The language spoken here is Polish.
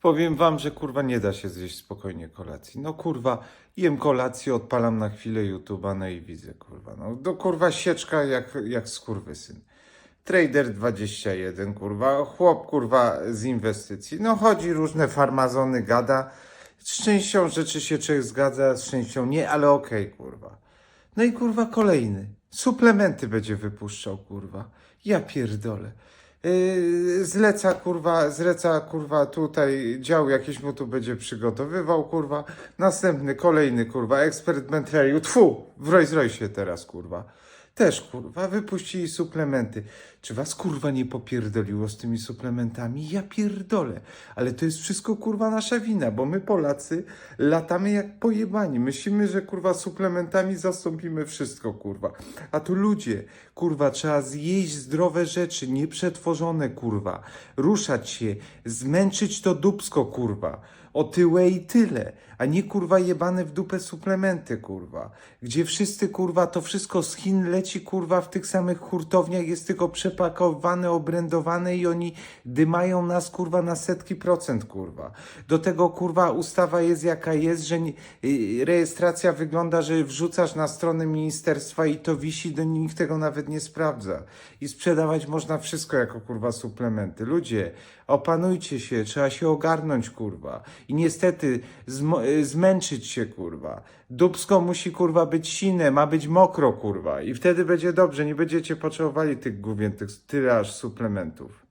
Powiem wam, że kurwa nie da się zjeść spokojnie kolacji. No kurwa, jem kolację, odpalam na chwilę YouTube'a, no i widzę kurwa. No do kurwa sieczka jak, jak skurwysyn. Trader 21, kurwa, chłop, kurwa, z inwestycji. No chodzi, różne farmazony gada. Z częścią rzeczy się człowiek zgadza, z częścią nie, ale okej, kurwa. No i kurwa kolejny. Suplementy będzie wypuszczał, kurwa. Ja pierdolę. Yy, zleca, kurwa, zleca, kurwa, tutaj dział jakiś mu tu będzie przygotowywał, kurwa. Następny, kolejny, kurwa, ekspert Bentley'u. Tfu, w Rolls Royce teraz, kurwa. Też, kurwa, wypuścili suplementy. Czy was, kurwa, nie popierdoliło z tymi suplementami? Ja pierdolę. Ale to jest wszystko, kurwa, nasza wina, bo my Polacy latamy jak pojebani. Myślimy, że, kurwa, suplementami zastąpimy wszystko, kurwa. A tu ludzie, kurwa, trzeba zjeść zdrowe rzeczy, nieprzetworzone, kurwa. Ruszać się, zmęczyć to dubsko, kurwa. Otyłe i tyle, a nie kurwa jebane w dupę suplementy, kurwa. Gdzie wszyscy, kurwa, to wszystko z Chin leci, kurwa, w tych samych hurtowniach, jest tylko przepakowane, obrędowane i oni dymają nas, kurwa, na setki procent, kurwa. Do tego, kurwa, ustawa jest jaka jest, że nie, y, rejestracja wygląda, że wrzucasz na stronę ministerstwa i to wisi, do nikt tego nawet nie sprawdza. I sprzedawać można wszystko jako, kurwa, suplementy. Ludzie, opanujcie się, trzeba się ogarnąć, kurwa. I niestety y, zmęczyć się, kurwa. Dubsko musi, kurwa, być sine, ma być mokro, kurwa. I wtedy będzie dobrze, nie będziecie potrzebowali tych główien, tych tyle aż suplementów.